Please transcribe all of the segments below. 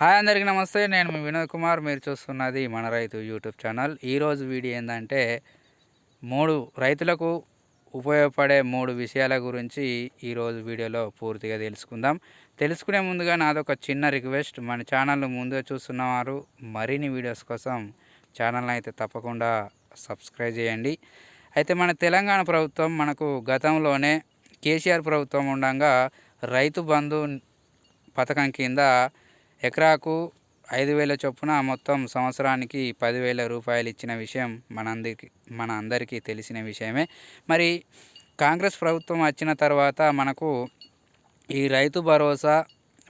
Hi అందరికీ నమస్తే నేను మీ వినోద్ కుమార్. మీరు చూస్తున్నది మన రైతు యూట్యూబ్ ఛానల్. ఈరోజు వీడియో ఏంటంటే మూడు రైతులకు ఉపయోగపడే మూడు విషయాల గురించి ఈరోజు వీడియోలో పూర్తిగా తెలుసుకుందాం. తెలుసుకునే ముందుగా నాదొక చిన్న రిక్వెస్ట్. మన ఛానల్ ముందుగా చూస్తున్నవారు మరిన్ని వీడియోస్ కోసం ఛానల్ని అయితే తప్పకుండా సబ్స్క్రైబ్ చేయండి. అయితే మన తెలంగాణ ప్రభుత్వం మనకు గతంలోనే కేసీఆర్ ప్రభుత్వం ఉండగా రైతు బంధు పథకం కింద ఎకరాకు ఐదు వేల చొప్పున మొత్తం సంవత్సరానికి పదివేల రూపాయలు ఇచ్చిన విషయం మనందరికి మన అందరికీ తెలిసిన విషయమే. మరి కాంగ్రెస్ ప్రభుత్వం వచ్చిన తర్వాత మనకు ఈ రైతు భరోసా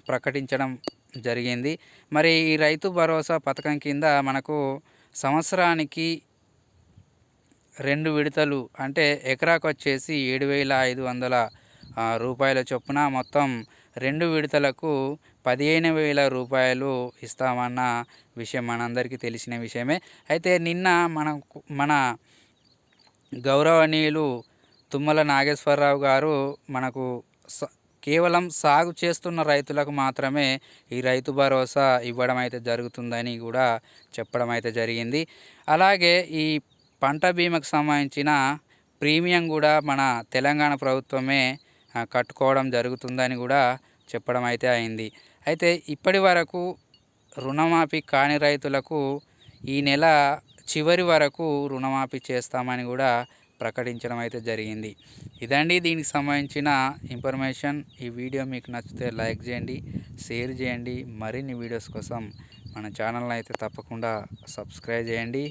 ప్రకటించడం జరిగింది. మరి ఈ రైతు భరోసా పథకం కింద మనకు సంవత్సరానికి రెండు విడతలు అంటే ఎకరాకు వచ్చేసి ఏడు వేల ఐదు వందల రూపాయల చొప్పున మొత్తం రెండు విడతలకు పదిహేను వేల రూపాయలు ఇస్తామన్న విషయం మనందరికీ తెలిసిన విషయమే. అయితే నిన్న మన మన గౌరవనీయులు తుమ్మల నాగేశ్వరరావు గారు మనకు స- కేవలం సాగు చేస్తున్న రైతులకు మాత్రమే ఈ రైతు భరోసా ఇవ్వడం అయితే జరుగుతుందని కూడా చెప్పడం అయితే జరిగింది. అలాగే ఈ పంట బీమాకు సంబంధించిన ప్రీమియం కూడా మన తెలంగాణ ప్రభుత్వమే కట్టుకోవడం జరుగుతుందని కూడా చెప్పడం అయితే అయింది. అయితే ఇప్పటి వరకు రుణమాఫీ కాని రైతులకు ఈ నెల చివరి వరకు రుణమాఫీ చేస్తామని కూడా ప్రకటించడం అయితే జరిగింది. ఇదండి దీనికి సంబంధించిన ఇన్ఫర్మేషన్. ఈ వీడియో మీకు నచ్చితే లైక్ చేయండి షేర్ చేయండి. మరిన్ని వీడియోస్ కోసం మన ఛానల్ని అయితే తప్పకుండా సబ్స్క్రైబ్ చేయండి.